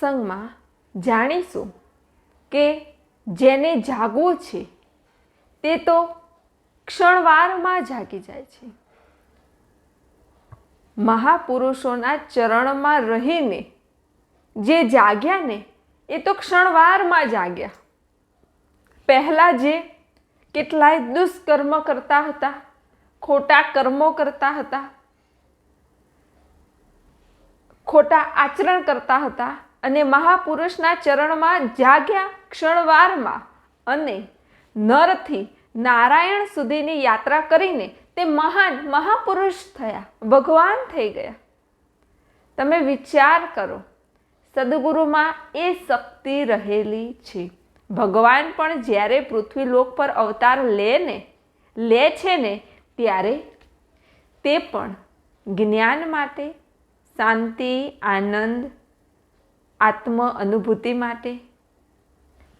સત્સંગમાં જાણીશું કે જેને જાગવું છે, તે તો ક્ષણવારમાં જાગી જાય છે. મહાપુરુષોના ચરણમાં રહીને જે જાગ્યા ને, એ તો ક્ષણવારમાં જાગ્યા. પહેલાં જે કેટલાય દુષ્કર્મ કરતા હતા, ખોટા કર્મો કરતા હતા, ખોટા આચરણ કરતા હતા અને મહાપુરુષના ચરણમાં જાગ્યા ક્ષણવારમાં અને નરથી નારાયણ સુધીની યાત્રા કરીને તે મહાન મહાપુરુષ થયા. ભગવાન થઈ ગયા. તમે વિચાર કરો, સદગુરુમાં એ શક્તિ રહેલી છે. ભગવાન પણ જ્યારે પૃથ્વીલોક પર અવતાર લે ને લે છે ને, ત્યારે તે પણ જ્ઞાન માટે શાંતિ, આનંદ આત્મ અનુભૂતિ માટે.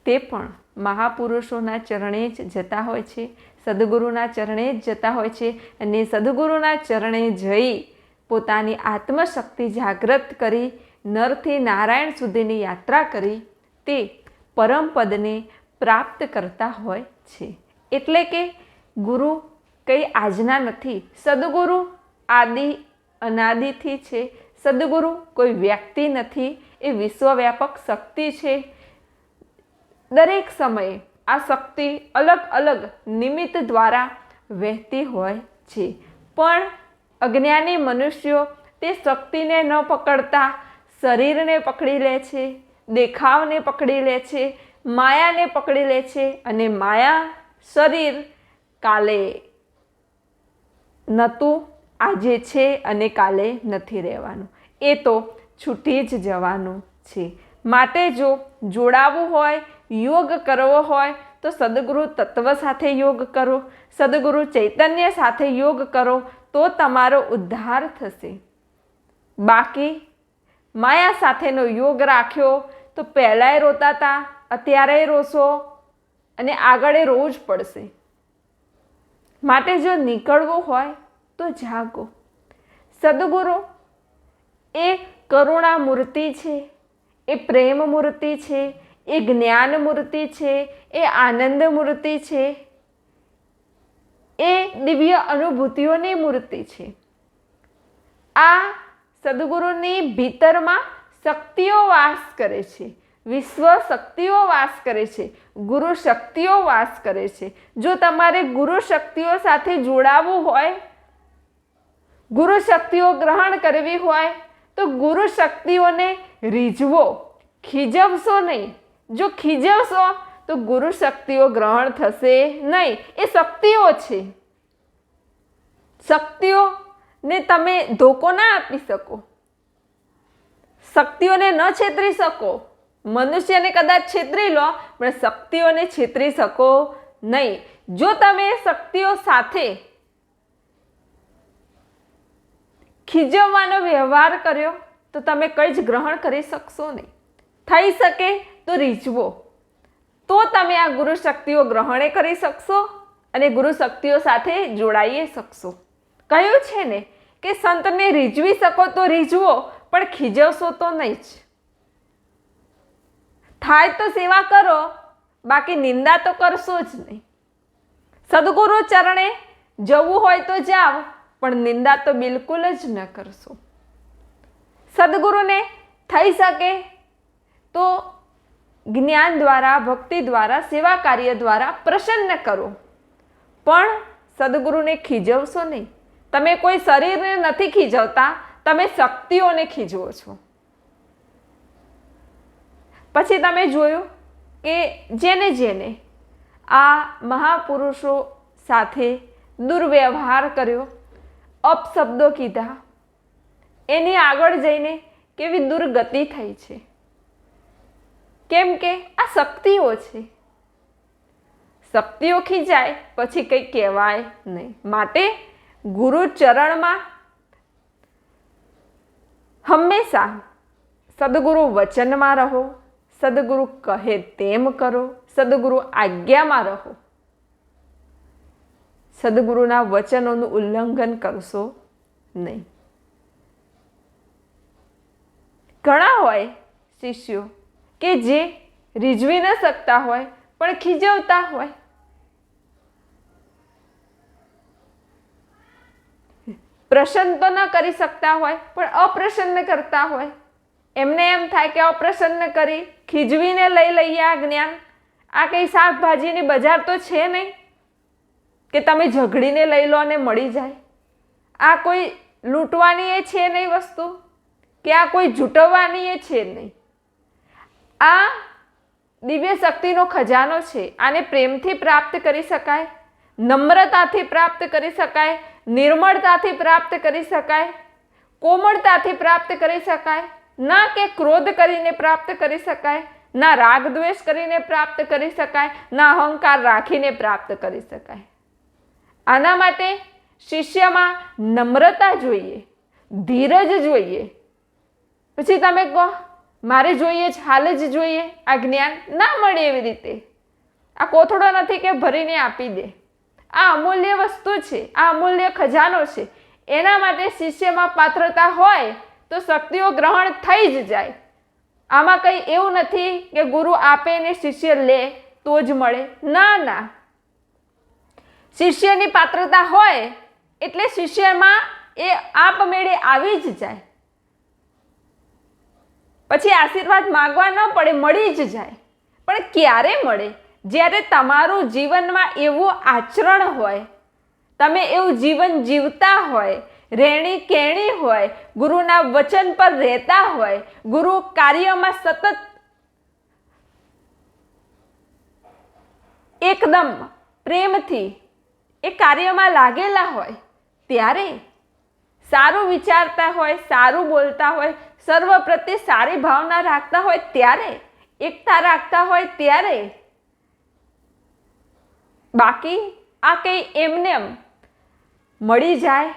તે પણ મહાપુરુષોના ચરણે જ જતા હોય છે, સદગુરુના ચરણે જ જતા હોય છે અને સદગુરુના ચરણે જઈ પોતાની આત્મશક્તિ જાગૃત કરી નરથી નારાયણ સુધીની યાત્રા કરી તે પરમપદને પ્રાપ્ત કરતા હોય છે. એટલે કે ગુરુ કંઈ આજના નથી. સદગુરુ આદિ અનાદિથી છે. સદગુરુ કોઈ વ્યક્તિ નથી. એ વિશ્વવ્યાપક શક્તિ છે. દરેક સમયે આ શક્તિ અલગ અલગ નિમિત્ત દ્વારા વહેતી હોય છે. પણ અજ્ઞાની મનુષ્યો તે શક્તિને ન પકડતા શરીરને પકડી લે છે, દેખાવને પકડી લે છે, માયાને પકડી લે છે અને માયા શરીર કાલે નહોતું, આજે છે અને કાલે નથી રહેવાનું. એ તો છૂટી જ જવાનું છે. માટે જો જોડાવવું હોય, યોગ કરવો હોય, તો સદગુરુ તત્વ સાથે યોગ કરો. સદગુરુ ચૈતન્ય સાથે યોગ કરો, તો તમારો ઉદ્ધાર થશે. બાકી, માયા સાથેનો યોગ રાખ્યો, તો પહેલાંય રોતા હતા અત્યારે રોશો, અને આગળ રોવું જ પડશે. માટે જો નીકળવું હોય, તો જાગો. સદગુરુ એ કરુણા મૂર્તિ છે, એ પ્રેમ મૂર્તિ છે, એ જ્ઞાન મૂર્તિ છે, એ આનંદ મૂર્તિ છે, એ દિવ્ય અનુભૂતિઓની મૂર્તિ છે. આ સદગુરુની ભીતરમાં શક્તિઓ વાસ કરે છે, વિશ્વ શક્તિઓ વાસ કરે છે, ગુરુ શક્તિઓ વાસ કરે છે. જો તમારે ગુરુ શક્તિઓ સાથે જોડાવવું હોય, ગુરુ શક્તિઓ ગ્રહણ કરવી હોય તો ગુરુ શક્તિઓને રીઝવો. ખીજવશો નહીં. જો ખીજવશો, તો ગુરુ શક્તિઓ ગ્રહણ થશે નહીં. એ શક્તિઓ છે. શક્તિઓને તમે ધોકો ના આપી શકો. શક્તિઓને ન છેતરી શકો. મનુષ્યને કદાચ છેતરી લો, પણ શક્તિઓને છેતરી શકો નહીં. જો તમે શક્તિઓ સાથે ખીજવવાનો વ્યવહાર કર્યો, તો તમે કંઈ જ ગ્રહણ કરી શકશો નહીં. થઈ શકે તો રીઝવો. તો તમે આ ગુરુ શક્તિઓ ગ્રહણે કરી શકશો અને ગુરુ શક્તિઓ સાથે જોડાઈ શકશો. કહ્યું છે ને કે સંતને રીઝવી શકો તો રીઝવો, પણ ખીજવશો તો નહીં જ. થાય તો સેવા કરો, બાકી નિંદા તો કરશો જ નહીં. સદગુરુ ચરણે જવું હોય તો જાઓ પણ નિંદા તો બિલકુલ જ ન કરશો. સદગુરુને થઈ શકે તો જ્ઞાન દ્વારા, ભક્તિ દ્વારા, સેવા કાર્ય દ્વારા પ્રસન્ન કરો. પણ સદગુરુને ખીજવશો નહીં. તમે કોઈ શરીરને નથી ખીજવતા, તમે શક્તિઓને ખીજવો છો. પછી તમે જોયું કે જેને જેને આ મહાપુરુષો સાથે દુર્વ્યવહાર કર્યો અપશબ્દો કીધા. એની આગળ જઈને કેવી દુર્ગતિ થઈ છે. કેમ કે આ શક્તિઓ છે. શક્તિઓ ખીજાય, પછી કંઈ કહેવાય નહીં. માટે ગુરુ ચરણમાં હંમેશા સદગુરુ વચનમાં રહો, સદગુરુ કહે તેમ કરો, સદગુરુ આજ્ઞામાં રહો. સદગુરુના વચનોનું ઉલ્લંઘન કરશો નહીં. ઘણા હોય શિષ્યો કે જે રીઝવી ન શકતા હોય, પણ ખીજવતા હોય. પ્રસન્ન તો ન કરી શકતા હોય, પણ અપ્રસન્ન કરતા હોય. એમને એમ થાય કે અપ્રસન્ન કરી ખીજવીને લઈ લઈએ આ જ્ઞાન. આ કંઈ શાકભાજીની બજાર તો છે નહીં. કે તમે ઝઘડીને લઈ લો અને મળી જાય. આ કોઈ લૂંટવાની એ છે નહીં વસ્તુ, કે આ કોઈ જૂટવવાની એ છે નહીં. આ દિવ્ય શક્તિનો ખજાનો છે, આને પ્રેમથી પ્રાપ્ત કરી શકાય, નમ્રતાથી પ્રાપ્ત કરી શકાય, નિર્મળતાથી પ્રાપ્ત કરી શકાય, કોમળતાથી પ્રાપ્ત કરી શકાય, ના કે ક્રોધ કરીને પ્રાપ્ત કરી શકાય, ના રાગ દ્વેષ કરીને પ્રાપ્ત કરી શકાય, ના અહંકાર રાખીને પ્રાપ્ત કરી શકાય. આના માટે શિષ્યમાં નમ્રતા જોઈએ, ધીરજ જોઈએ. પછી તમે કહો, મારે જોઈએ જ, હાલ જ જોઈએ, આ જ્ઞાન ના મળે એવી રીતે. આ કોથળો નથી કે ભરીને આપી દે. આ અમૂલ્ય વસ્તુ છે, આ અમૂલ્ય ખજાનો છે. એના માટે શિષ્યમાં પાત્રતા હોય તો શક્તિઓ ગ્રહણ થઈ જ જાય. આમાં કંઈ એવું નથી કે ગુરુ આપે ને શિષ્ય લે તો જ મળે. ના ના. શિષ્યની પાત્રતા હોય એટલે શિષ્યમાં એ આપમેળે આવી જ જાય. પછી આશીર્વાદ માગવા ન પડે, મળી જ જાય. પણ ક્યારે મળે? જ્યારે તમારું જીવનમાં એવું આચરણ હોય, તમે એવું જીવન જીવતા હોય, રહેણી કેણી હોય, ગુરુના વચન પર રહેતા હોય, ગુરુ કાર્યમાં સતત એકદમ પ્રેમથી એ કાર્યમાં લાગેલા હોય, ત્યારે સારું વિચારતા હોય, સારું બોલતા હોય, સર્વ પ્રત્યે સારી ભાવના રાખતા હોય, ત્યારે, એકતા રાખતા હોય, ત્યારે બાકી આ કંઈ એમને એમ મળી જાય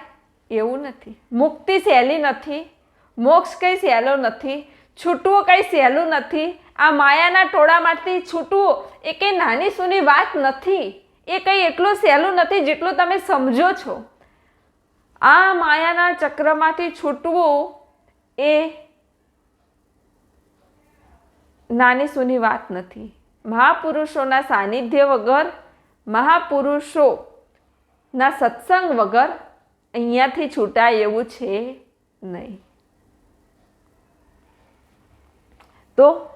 એવું નથી. મુક્તિ સહેલી નથી, મોક્ષ કંઈ સહેલો નથી, છૂટવું કંઈ સહેલું નથી, આ માયાના ટોળામાંથી છૂટવું એ કંઈ નાની સૂની વાત નથી. એ કંઈ એટલું સહેલું નથી જેટલું તમે સમજો છો. આ માયાના ચક્રમાંથી છૂટવું એ નાની સૂની વાત નથી. મહાપુરુષોના સાનિધ્ય વગર, મહાપુરુષોના સત્સંગ વગર અહીંયાથી છૂટાય એવું છે નહીં. તો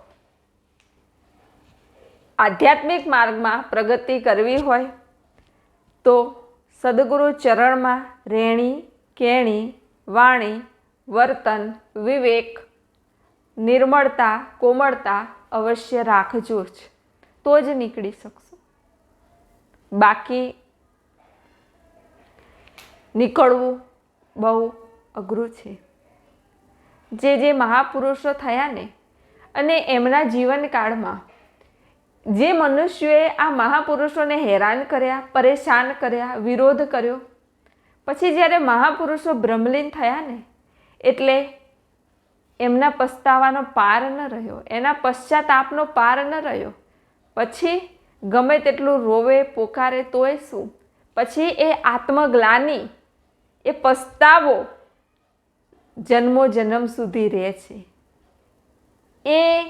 આધ્યાત્મિક માર્ગમાં પ્રગતિ કરવી હોય તો સદગુરુ ચરણમાં રહેણી કેણી, વાણી, વર્તન, વિવેક, નિર્મળતા, કોમળતા અવશ્ય રાખજો જ. તો જ નીકળી શકશો. બાકી નીકળવું બહુ અઘરું છે. જે જે મહાપુરુષો થયા ને, અને એમના જીવનકાળમાં જે મનુષ્યોએ આ મહાપુરુષોને હેરાન કર્યા, પરેશાન કર્યા, વિરોધ કર્યો, પછી જ્યારે મહાપુરુષો બ્રહ્મલીન થયા ને, એટલે એમના પસ્તાવાનો પાર ન રહ્યો, એના પશ્ચાતાપનો પાર ન રહ્યો, પછી ગમે તેટલું રોવે, પોકારે તોય શું? પછી એ આત્મગ્લાની, એ પસ્તાવો જન્મો જન્મ સુધી રહે છે. એ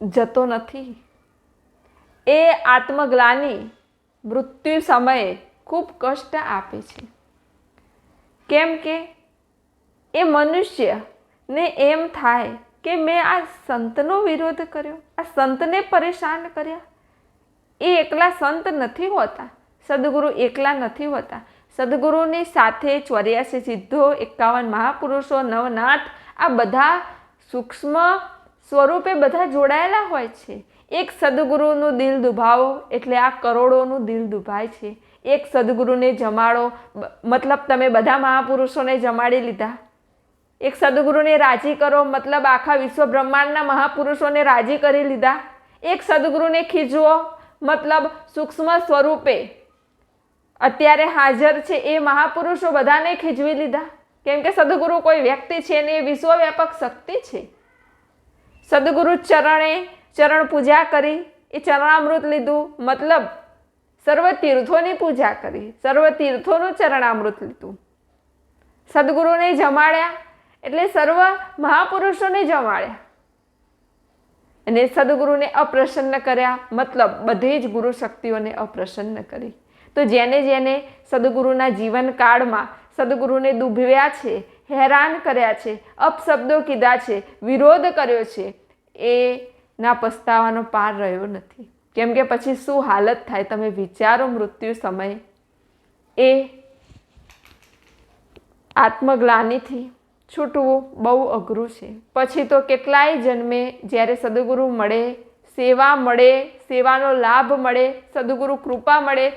જતો નથી. એ આત્મગ્લાની મૃત્યુ સમયે ખૂબ કષ્ટ આપે છે. કેમ કે એ મનુષ્યને એમ થાય કે મેં આ સંતનો વિરોધ કર્યો, આ સંતને પરેશાન કર્યા. એ એકલા સંત નથી હોતા, સદગુરુ એકલા નથી હોતા. સદગુરુની સાથે ચોર્યાસી સિદ્ધો, એકાવન મહાપુરુષો, નવનાથ, આ બધા સૂક્ષ્મ સ્વરૂપે બધા જોડાયેલા હોય છે. એક સદગુરુનું દિલ દુભાવો એટલે આ કરોડોનું દિલ દુભાય છે. એક સદગુરુને જમાડો મતલબ તમે બધા મહાપુરુષોને જમાડી લીધા. એક સદગુરુને રાજી કરો, મતલબ આખા વિશ્વ બ્રહ્માંડના મહાપુરુષોને રાજી કરી લીધા. એક સદગુરુને ખીજવો, મતલબ સૂક્ષ્મ સ્વરૂપે. અત્યારે હાજર છે એ મહાપુરુષો બધાને ખીજવી લીધા. કેમ કે સદગુરુ કોઈ વ્યક્તિ છે ને એ વિશ્વવ્યાપક શક્તિ છે. સદગુરુ ચરણે ચરણ પૂજા કરી. એ ચરણામૃત લીધું. મતલબ સર્વ તીર્થોની પૂજા કરી. સર્વ તીર્થોનું ચરણામૃત લીધું. સદગુરુને જમાડ્યા. એટલે સર્વ મહાપુરુષોને જમાડ્યા. અને સદગુરુને અપ્રસન્ન કર્યા. મતલબ બધી જ ગુરુ શક્તિઓને અપ્રસન્ન કરી. તો જેને જેને સદગુરુના જીવનકાળમાં સદગુરુને દુભવ્યા છે હેરાન કર્યા છે, અપશબ્દો કીધા છે, વિરોધ કર્યો છે. એ ના પસ્તાવાનો પાર રહ્યો નથી. કેમ કે પછી શું હાલત થાય? તમે વિચારો મૃત્યુ સમય. એ આત્મગ્લાનીથી છૂટવું બહુ અઘરું છે. પછી તો કેટલાય જન્મે જ્યારે સદગુરુ મળે, સેવા મળે, સેવાનો લાભ મળે, સદગુરુ કૃપા મળે,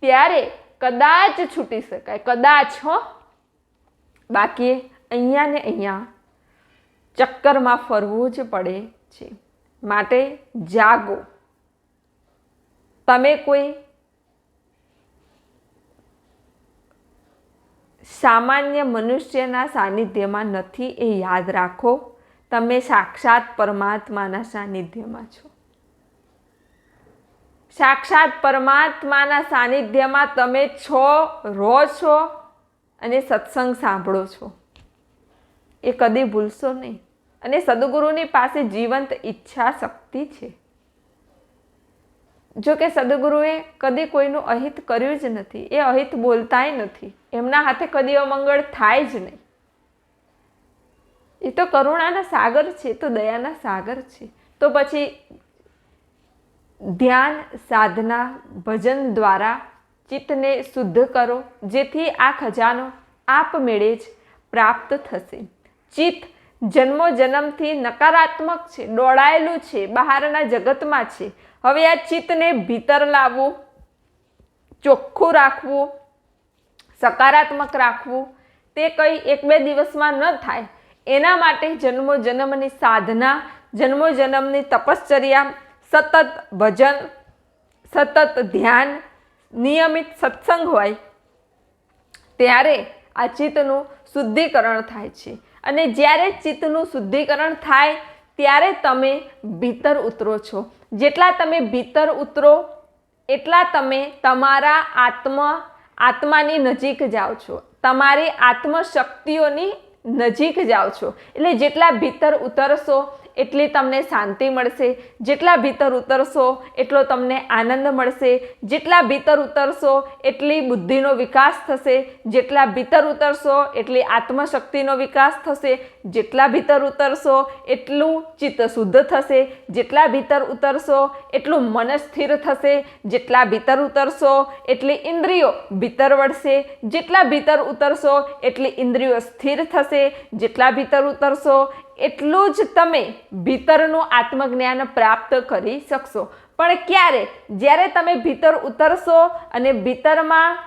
ત્યારે કદાચ છૂટી શકાય. કદાચ, હો. બાકી અહીંયા ને અહીંયા ચક્કરમાં ફરવું જ પડે છે. માટે જાગો. તમે કોઈ સામાન્ય મનુષ્યના સાનિધ્યમાં નથી એ યાદ રાખો. તમે સાક્ષાત પરમાત્માના સાનિધ્યમાં છો. સાક્ષાત પરમાત્માના સાનિધ્યમાં તમે છો રહો છો અને સત્સંગ સાંભળો છો. એ કદી ભૂલશો નહીં. અને સદગુરુની પાસે જીવંત ઈચ્છા શક્તિ છે. જો કે સદગુરુએ કદી કોઈનું અહિત કર્યું જ નથી. એ અહિત બોલતાય નથી. એમના હાથે કદી અમંગળ થાય જ નહીં. એ તો કરુણાના સાગર છે તો દયાના સાગર છે. તો પછી ધ્યાન, સાધના, ભજન દ્વારા ચિત્તને શુદ્ધ કરો, જેથી આ ખજાનો આપમેળે જ પ્રાપ્ત થશે. ચિત્ત જન્મો જન્મથી નકારાત્મક છે દોડાયેલું છે, બહારના જગતમાં છે. હવે આ ચિત્તને ભીતર લાવવું, ચોખ્ખું રાખવું, સકારાત્મક રાખવું, તે કંઈ એક બે દિવસમાં ન થાય. એના માટે જન્મો જન્મની સાધના જન્મો જન્મની તપશ્ચર્યા, સતત ભજન, સતત ધ્યાન નિયમિત સત્સંગ હોય, ત્યારે આ ચિત્તનું શુદ્ધિકરણ થાય છે. અને જ્યારે ચિત્તનું શુદ્ધિકરણ થાય, ત્યારે તમે ભીતર ઉતરો છો. જેટલા તમે ભીતર ઉતરો, એટલા તમે તમારા આત્મ, આત્માની નજીક જાઓ છો. તમારી આત્મશક્તિઓની નજીક જાઓ છો. એટલે જેટલા ભીતર ઉતરશો એટલી તમને શાંતિ મળશે. જેટલા ભીતર ઉતરશો, એટલો તમને આનંદ મળશે. જેટલા ભીતર ઉતરશો, એટલી બુદ્ધિનો વિકાસ થશે. જેટલા ભીતર ઉતરશો, એટલી આત્મશક્તિનો વિકાસ થશે. જેટલા ભીતર ઉતરશો, એટલું ચિત્ત શુદ્ધ થશે. જેટલા ભીતર ઉતરશો, એટલું મન સ્થિર થશે. જેટલા ભીતર ઉતરશો, એટલી ઇન્દ્રિયો ભીતર વળશે. જેટલા ભીતર ઉતરશો, એટલી ઇન્દ્રિયો સ્થિર થશે. જેટલા ભીતર ઉતરશો એટલું જ તમે ભીતરનું આત્મજ્ઞાન પ્રાપ્ત કરી શકશો. પણ ક્યારે? જ્યારે તમે ભીતર ઉતરશો અને ભીતરમાં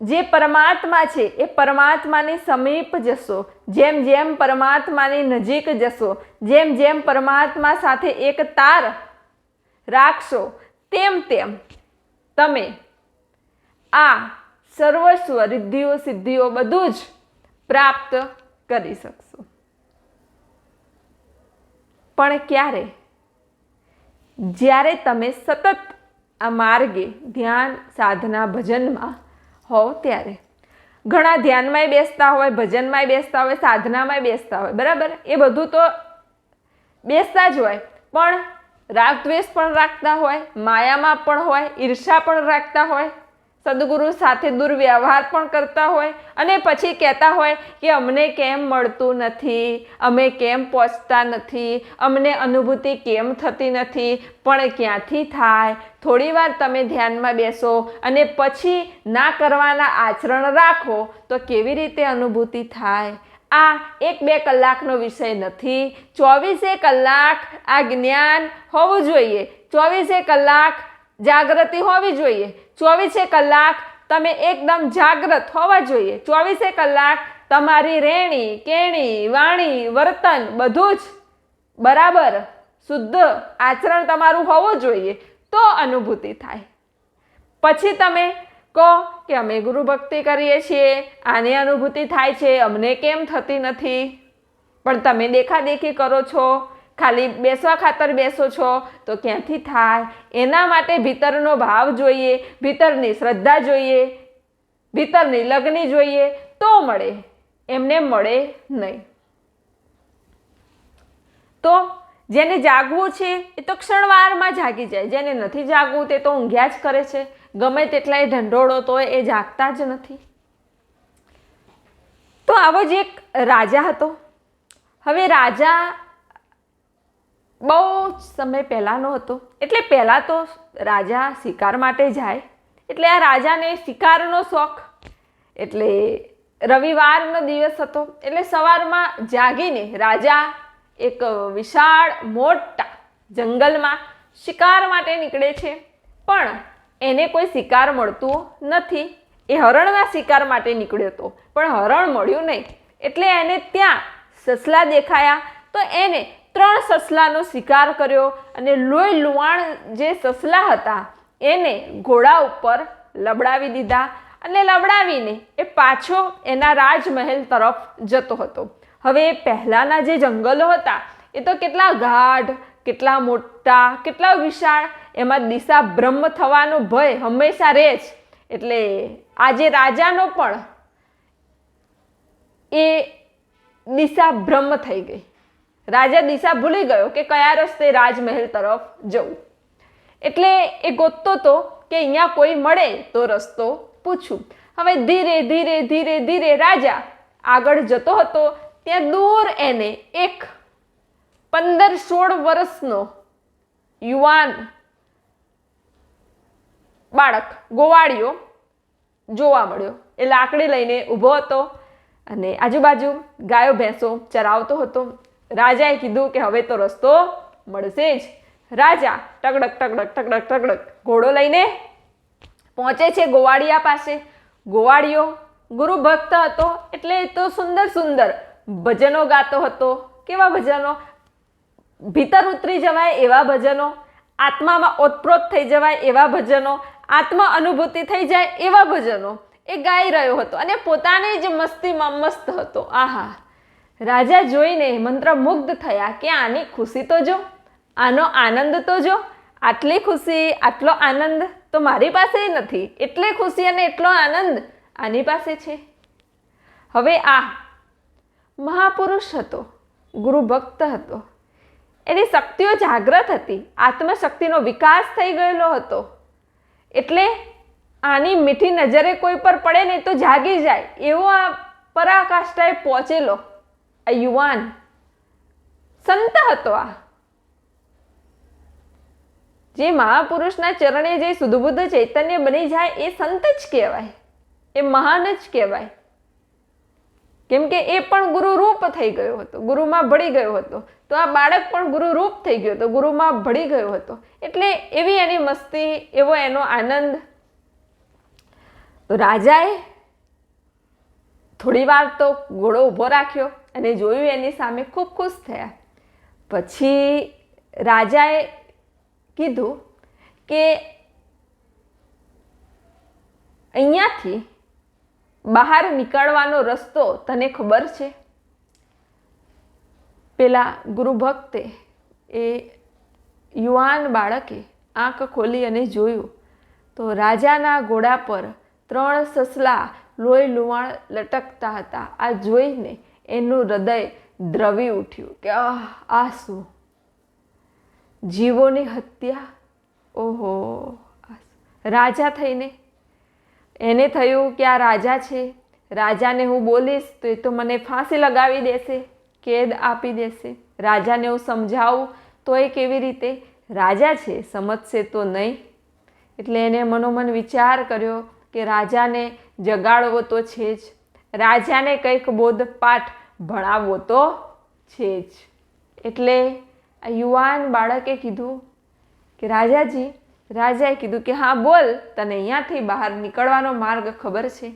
જે પરમાત્મા છે, એ પરમાત્માની સમીપ જશો. જેમ જેમ પરમાત્માની નજીક જશો, જેમ જેમ પરમાત્મા સાથે એક તાર રાખશો, તેમ તેમ તમે આ સર્વસ્વ રિદ્ધિઓ સિદ્ધિઓ બધું જ પ્રાપ્ત કરી શકશો. પણ ક્યારે? જ્યારે તમે સતત આ માર્ગે ધ્યાન, સાધના, ભજનમાં હોવ ત્યારે. ઘણા ધ્યાનમાંય બેસતા હોય, ભજનમાંય બેસતા હોય, સાધનામાંય બેસતા હોય, બરાબર? એ બધું તો બેસતા જ હોય. પણ રાગદ્વેષ પણ રાખતા હોય, માયામાં પણ હોય, ઈર્ષા પણ રાખતા હોય સદગુરુ સાથે દુર્વ્યવહાર પણ કરતા હોય અને પછી કહેતા હોય કે અમને કેમ મળતું નથી, અમે કેમ પહોંચતા નથી, અમને અનુભૂતિ કેમ થતી નથી, પણ ક્યાંથી થાય? થોડી વાર તમે ધ્યાનમાં બેસો અને પછી ના કરવાના આચરણ રાખો તો કેવી રીતે અનુભૂતિ થાય? આ એક બે કલાકનો વિષય નથી. ચોવીસે કલાક આ જ્ઞાન હોવું જોઈએ. ચોવીસે કલાક જાગૃતિ હોવી જોઈએ. ચોવીસે કલાક તમે એકદમ જાગૃત હોવા જોઈએ. ચોવીસે કલાક તમારી રેણી, કેણી, વાણી, વર્તન બધું જ બરાબર, શુદ્ધ આચરણ તમારું હોવું જોઈએ તો અનુભૂતિ થાય. પછી તમે કહો કે અમે ગુરુ ભક્તિ કરીએ છીએ, આને અનુભૂતિ થાય છે, અમને કેમ થતી નથી? પણ તમે દેખાદેખી કરો છો ખાલી બેસવા ખાતર બેસો છો, તો ક્યાંથી થાય? એના માટે ભીતરનો ભાવ જોઈએ, ભીતરની શ્રદ્ધા જોઈએ, ભીતરની લગ્ની જોઈએ, તો મળે, એમને મળે નહીં. તો જેને જાગવું છે, એ તો ક્ષણવારમાં જાગી જાય, જેને નથી જાગવું તે તો ઊંઘ્યા જ કરે છે, ગમે તેટલાય ઢંઢોળો તો એ જાગતા જ નથી. તો આવો જ એક રાજા હતો. હવે રાજા બહુ જ સમય પહેલાંનો હતો. એટલે પહેલાં તો રાજા શિકાર માટે જાય. એટલે આ રાજાને શિકારનો શોખ. એટલે રવિવારનો દિવસ હતો. એટલે સવારમાં જાગીને રાજા એક વિશાળ, મોટા જંગલમાં શિકાર માટે નીકળે છે. પણ એને કોઈ શિકાર મળતું નથી. એ હરણના શિકાર માટે નીકળ્યો હતો. પણ હરણ મળ્યું નહીં. એટલે એને ત્યાં સસલા દેખાયા. તો એને ત્રણ સસલાનો શિકાર કર્યો અને લોહી લુવાણ જે સસલા હતા, એને ઘોડા ઉપર લબડાવી દીધા અને લબડાવીને એ પાછો એના રાજમહેલ તરફ જતો હતો. હવે પહેલાંના જે જંગલો હતા, એ તો કેટલા ગાઢ, કેટલા મોટા, કેટલા વિશાળ, એમાં દિશા બ્રહ્મ થવાનો ભય હંમેશા રહે જ. એટલે આજે રાજાનો પણ એ દિશા બ્રહ્મ થઈ ગઈ. રાજા દિશા ભૂલી ગયો કે કયા રસ્તે રાજમહેલ તરફ જવું. એટલે એ ગોતતો તો કે અહીંયા કોઈ મળે તો રસ્તો પૂછું. હવે ધીરે ધીરે ધીરે ધીરે રાજા આગળ જતો હતો. ત્યાં દૂર એને એક પંદર સોળ વર્ષનો યુવાન બાળક ગોવાળિયો જોવા મળ્યો. એ લાકડી લઈને ઊભો હતો અને આજુબાજુ ગાયો, ભેંસો ચરાવતો હતો. રાજાએ કીધું કે હવે તો રસ્તો મળશે જ. રાજા ટકડક ટકડક ટકડક ટકડક ઘોડો લઈને પહોંચે છે ગોવાળિયા પાસે. ગોવાળિયો ગુરુ ભક્ત હતો એટલે તો સુંદર સુંદર ભજનો ગાતો હતો. કેવા ભજનો? ભીતર ઉતરી જવાય એવા ભજનો. આત્મામાં ઓતપ્રોત થઈ જવાય એવા ભજનો. આત્મા અનુભૂતિ થઈ જાય એવા ભજનો. એ ગાઈ રહ્યો હતો અને પોતાની જ મસ્તીમાં મસ્ત હતો. આહા. રાજા જોઈને મંત્રમુગ્ધ થયા કે આની ખુશી તો જો, આનો આનંદ તો જો. આટલી ખુશી, આટલો આનંદ તો મારી પાસે નથી. એટલે ખુશી અને એટલો આનંદ આની પાસે છે. હવે આ મહાપુરુષ હતો ગુરુ ભક્ત હતો. એની શક્તિઓ જાગ્રત હતી. આત્મશક્તિનો વિકાસ થઈ ગયેલો હતો. એટલે આની મીઠી નજરે કોઈ પર પડે ને તો જાગી જાય. એવો આ પરાકાષ્ઠાએ પહોંચેલો. આ યુવાન સંત હતો આ. જે મહાપુરુષના ચરણે જે સુદબુદ્ધ ચૈતન્ય બની જાય એ સંત જ કહેવાય. એ મહાન જ કહેવાય. કેમ કે એ પણ ગુરુ રૂપ થઈ ગયો હતો. ગુરુમાં ભળી ગયો હતો. તો આ બાળક પણ ગુરુ રૂપ થઈ ગયો હતો. ગુરુમાં ભળી ગયો હતો. એટલે એવી એની મસ્તી, એવો એનો આનંદ. રાજાએ થોડી વાર તો ઘોડો ઊભો રાખ્યો. અને જોયું એની સામે ખૂબ ખુશ થયા. પછી રાજાએ કીધું કે અહીંયાથી બહાર નીકળવાનો રસ્તો તને ખબર છે? પેલા ગુરુ ભક્તે એ યુવાન બાળકે આંખ ખોલી અને જોયું. તો રાજાના ઘોડા પર ત્રણ સસલા લોહી લુવાણ લટકતા હતા. આ જોઈને એનું હૃદય દ્રવી ઉઠ્યું કે આહ, આ શું? જીવોની હત્યા? ઓહો રાજા થઈને? એને થયું કે આ રાજા છે. રાજાને હું બોલીશ તો એ તો મને ફાંસી લગાવી દેશે, કેદ આપી દેશે. રાજાને હું સમજાવું તો એ કેવી રીતે? રાજા છે, સમજશે તો નહીં. એટલે એને મનોમન વિચાર કર્યો કે રાજાને જગાડવો તો છે જ. રાજાને કંઈક બોધપાઠ ભણાવવો તો છે જ. એટલે આ યુવાન બાળકે કીધું કે, રાજાજી, રાજાએ કીધું કે, હા, બોલ, તને અહીંયાથી બહાર નીકળવાનો માર્ગ ખબર છે.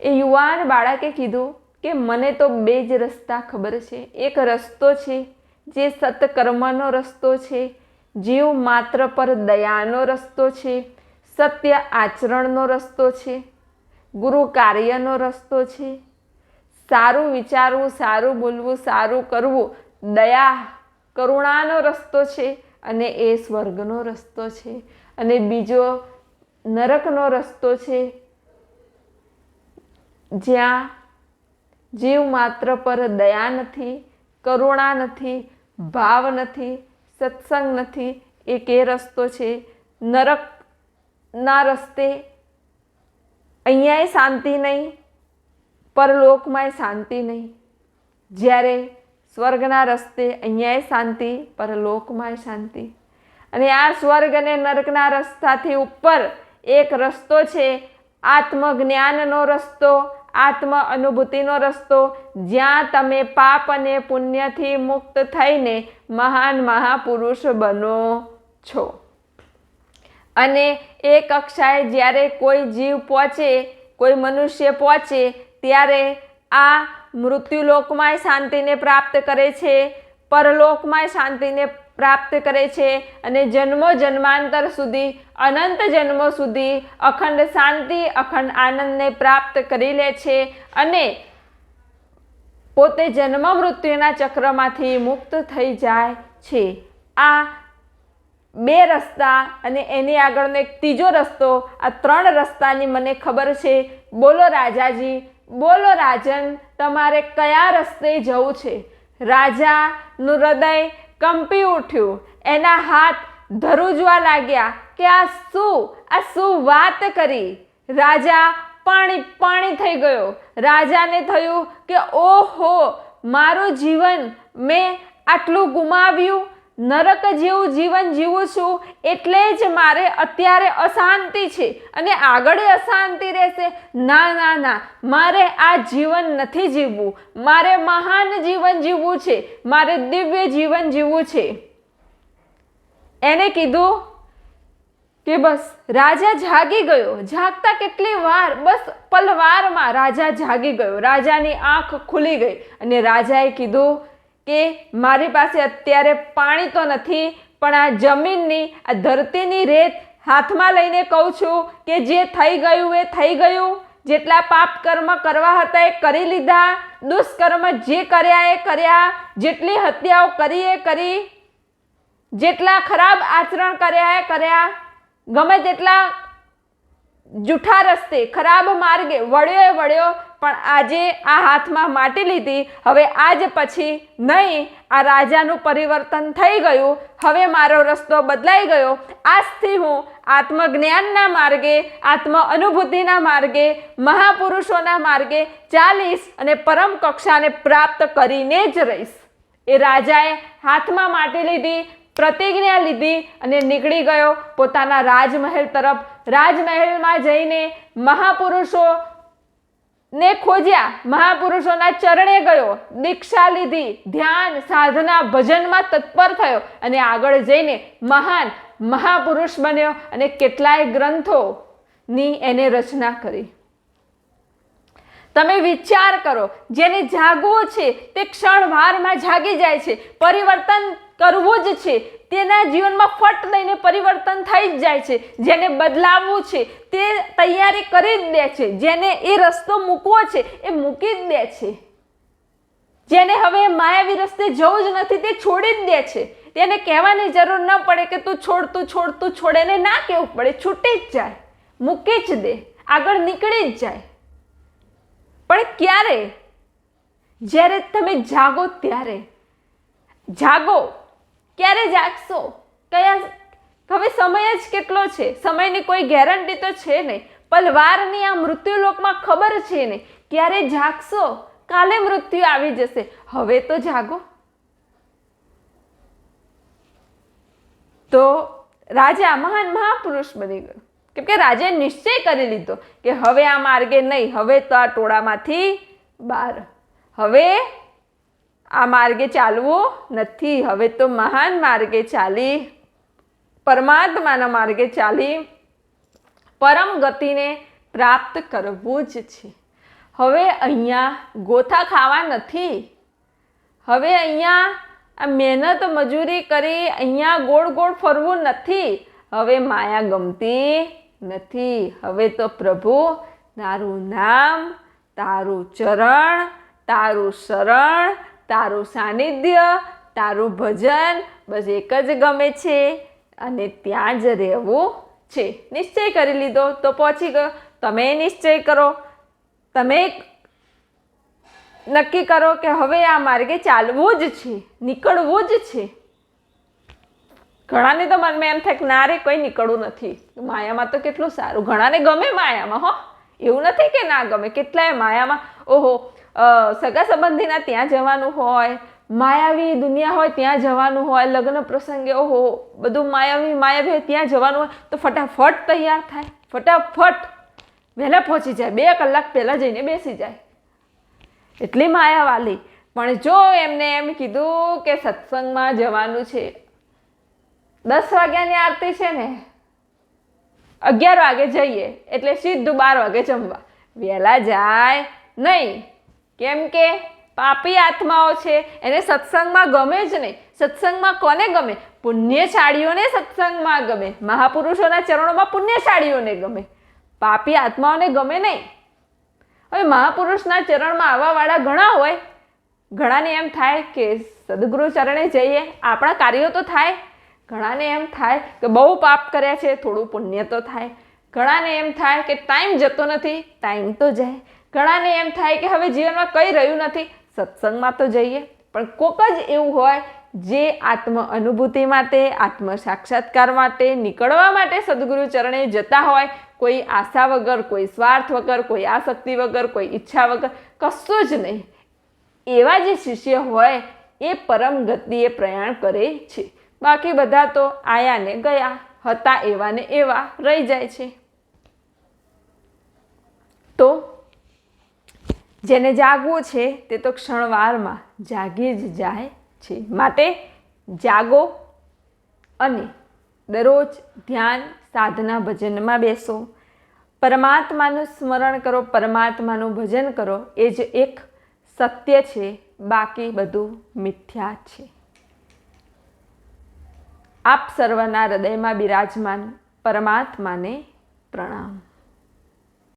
એ યુવાન બાળકે કીધું કે, મને તો બે જ રસ્તા ખબર છે. એક રસ્તો છે જે સત્કર્મનો રસ્તો છે, જીવ માત્ર પર દયાનો રસ્તો છે, સત્ય આચરણનો રસ્તો છે ગુરુ કાર્યનો રસ્તો છે. સારું વિચારવું, સારું બોલવું, સારું કરવું, દયા, કરુણાનો રસ્તો છે અને એ સ્વર્ગનો રસ્તો છે અને બીજો નરકનો રસ્તો છે. જ્યાં જીવ માત્ર પર દયા નથી, કરુણા નથી, ભાવ નથી, સત્સંગ નથી એ કે રસ્તો છે. નરકના રસ્તે અહીંયાય શાંતિ નહીં પરલોકમાંય શાંતિ નહીં. જ્યારે સ્વર્ગના રસ્તે અહીંયાય શાંતિ પરલોકમાંય શાંતિ. અને આ સ્વર્ગ અને નર્કના રસ્તાથી ઉપર એક રસ્તો છે, આત્મજ્ઞાનનો રસ્તો, આત્મ અનુભૂતિનો રસ્તો, જ્યાં તમે પાપ અને પુણ્યથી મુક્ત થઈને મહાન મહાપુરુષ બનો છો. અને એ કક્ષાએ જ્યારે કોઈ જીવ પહોંચે, કોઈ મનુષ્ય પહોંચે, ત્યારે આ મૃત્યુલોકમાંય શાંતિને પ્રાપ્ત કરે છે, પરલોકમાંય શાંતિને પ્રાપ્ત કરે છે અને જન્મો જન્માંતર સુધી, અનંત જન્મો સુધી અખંડ શાંતિ, અખંડ આનંદને પ્રાપ્ત કરી લે છે અને પોતે જન્મ મૃત્યુના ચક્રમાંથી મુક્ત થઈ જાય છે. આ બે રસ્તા અને એની આગળનો એક ત્રીજો રસ્તો, આ ત્રણ રસ્તાની મને ખબર છે. બોલો રાજાજી, બોલો રાજન, તમારે કયા રસ્તે જવું છે? રાજાનું હૃદય કંપી ઉઠ્યું. એના હાથ ધરુજવા લાગ્યા કે આ શું આ શું વાત કરી? રાજા પાણી પાણી થઈ ગયો. રાજાને થયું કે ઓહો, મારું જીવન મેં આટલું ગુમાવ્યું? નરક જેવું જીવન જીવું છું એટલે જ મારે અત્યારે અશાંતિ છે અને આગળ અશાંતિ રહેશે. ના ના ના, મારે આ જીવન નથી જીવવું. મારે મહાન જીવન જીવવું છે. મારે દિવ્ય જીવન જીવવું છે. એને કીધું કે બસ, રાજા જાગી ગયો. જાગતા કેટલી વાર? બસ પલવારમાં રાજા જાગી ગયો. રાજાની આંખ ખુલી ગઈ અને રાજાએ કીધું કે મારી પાસે અત્યારે પાણી તો નથી, પણ આ જમીનની, આ ધરતીની રેત હાથમાં લઈને કહું છું કે જે થઈ ગયું એ થઈ ગયું. જેટલા પાપ કર્મ કરવા હતા એ કરી લીધા, દુષ્કર્મ જે કર્યા એ કર્યા, જેટલી હત્યાઓ કરી એ કરી, જેટલા ખરાબ આચરણ કર્યા એ કર્યા, ગમે તેટલા જૂઠા રસ્તે, ખરાબ માર્ગે વળ્યો એ વળ્યો પણ આજે આ હાથમાં માટી લીધી, હવે આજ પછી નહીં. આ રાજાનું પરિવર્તન થઈ ગયું, હવે મારો રસ્તો બદલાઈ ગયો. આજથી હું આત્મજ્ઞાનના માર્ગે, આત્મ અનુભૂતિના માર્ગે, મહાપુરુષોના માર્ગે ચાલીશ અને પરમ કક્ષાને પ્રાપ્ત કરીને જ રહીશ. એ રાજાએ હાથમાં માટી લીધી, પ્રતિજ્ઞા લીધી અને નીકળી ગયો પોતાના રાજમહેલ તરફ. રાજમહેલમાં જઈને મહાપુરુષો ને ખોજ્યા. મહાપુરુષોના ચરણે ગયો. દીક્ષા લીધી. ધ્યાન, સાધના, ભજનમાં તત્પર થયો અને આગળ જઈને મહાન મહાપુરુષ બન્યો અને કેટલાય ગ્રંથોની એને રચના કરી. તમે વિચાર કરો, જેને જાગવું છે તે ક્ષણવારમાં જાગી જાય છે, પરિવર્તન કરવું જ છે. તેના જીવનમાં ફટ દઈને પરિવર્તન થઈ જ જાય છે. જેને બદલાવવું છે, તે તૈયારી કરી જ દે છે. જેને એ રસ્તો મૂકવો છે, એ મૂકી જ દે છે. જેને હવે માયાવી રસ્તે જવું જ નથી, તે છોડી જ દે છે. તેને કહેવાની જરૂર ન પડે કે તું છોડ તું છોડ તું છોડ. એને ના કહેવું પડે. છૂટી જ જાય. મૂકી જ દે. આગળ નીકળી જ જાય. પણ ક્યારે? જ્યારે તમે જાગો ત્યારે. જાગો. ક્યારે જાગશો? કયા હવે સમય જ કેટલો છે? સમયની કોઈ ગેરંટી તો છે નહીં. પલવારની આ મૃત્યુલોકમાં ખબર છે નહીં. ક્યારે જાગશો? કાલે મૃત્યુ આવી જશે. હવે તો જાગો. તો રાજા મહાન મહાપુરુષ બની ગયો. કેમ કે રાજાએ નિશ્ચય કરી લીધો કે હવે આ માર્ગે નહીં. હવે તો આ ટોળામાંથી બહાર. હવે આ માર્ગે ચાલવું નથી. હવે તો મહાન માર્ગે ચાલી, પરમાત્માના માર્ગે ચાલી, પરમ ગતિને પ્રાપ્ત કરવું જ છે. હવે અહીંયા ગોથા ખાવા નથી. હવે અહીંયા આ મહેનત મજૂરી કરી અહીંયા ગોળ ગોળ ફરવું નથી. હવે માયા ગમતી નથી. હવે તો પ્રભુ, તારું નામ, તારું ચરણ, તારું શરણ તારું સાનિધ્ય, તારું ભજન બસ એક જ ગમે છે અને ત્યાં જ રહેવું છે. નિશ્ચય કરી લીધો તો પહોંચી ગયો. તમે નિશ્ચય કરો. તમે નક્કી કરો કે હવે આ માર્ગે ચાલવું જ છે, નીકળવું જ છે. ઘણાને તો મનમાં એમ થાય કે ના રે, કોઈ નીકળવું નથી. માયામાં તો કેટલું સારું. ઘણાને ગમે માયામાં, હો. એવું નથી કે ના ગમે. કેટલાય માયામાં, ઓહો સગા સંબંધીના ત્યાં જવાનું હોય, માયાવી દુનિયા હોય ત્યાં જવાનું હોય, લગ્ન પ્રસંગે ઓહો, બધું માયાવી માયાવી હોય ત્યાં જવાનું હોય, તો ફટાફટ તૈયાર થાય. ફટાફટ. વહેલા પહોંચી જાય. બે કલાક પહેલાં જઈને બેસી જાય. એટલી માયાવાલી પણ જો એમને એમ કીધું કે સત્સંગમાં જવાનું છે. દસ વાગ્યાની આરતી છે ને, અગિયાર વાગે જઈએ. એટલે સીધું બાર વાગે જમવા. વહેલા જાય. નહીં. કેમ કે પાપી આત્માઓ છે, એને સત્સંગમાં ગમે જ નહીં. સત્સંગમાં કોને ગમે? પુણ્યશાળીઓને સત્સંગમાં ગમે. મહાપુરુષોના ચરણોમાં પુણ્યશાળીઓને ગમે. પાપી આત્માઓને ગમે નહીં. હવે મહાપુરુષના ચરણમાં આવવાવાળા ઘણા હોય. ઘણાને એમ થાય કે સદગુરુ ચરણે જઈએ. આપણા કાર્યો તો થાય. ઘણાને એમ થાય કે બહુ પાપ કર્યા છે, થોડું પુણ્ય તો થાય. ઘણાને એમ થાય કે ટાઈમ જતો નથી ટાઈમ તો જાય. ઘણાને એમ થાય કે હવે જીવનમાં કંઈ રહ્યું નથી, સત્સંગમાં તો જઈએ, પણ કોક જ એવું હોય જે આત્મ અનુભૂતિ માટે, આત્મ સાક્ષાત્કાર માટે, નીકળવા માટે સદગુરુ ચરણે જતા હોય, કોઈ આશા વગર, કોઈ સ્વાર્થ વગર, કોઈ આસક્તિ વગર, કોઈ ઈચ્છા વગર, કશું જ નહીં. એવા જે શિષ્ય હોય, એ પરમ ગતિએ પ્રયાણ કરે છે. બાકી બધા તો આયા ને ગયા, હતા એવા ને એવા, રહી જાય છે. તો જેને જાગવું છે તે તો ક્ષણવારમાં જાગી જ જાય છે. માટે જાગો અને દરરોજ ધ્યાન સાધના ભજનમાં બેસો. પરમાત્માનું સ્મરણ કરો, પરમાત્માનું ભજન કરો. એ જ એક સત્ય છે, બાકી બધું મિથ્યા છે. આપ સર્વના હૃદયમાં બિરાજમાન પરમાત્માને પ્રણામ.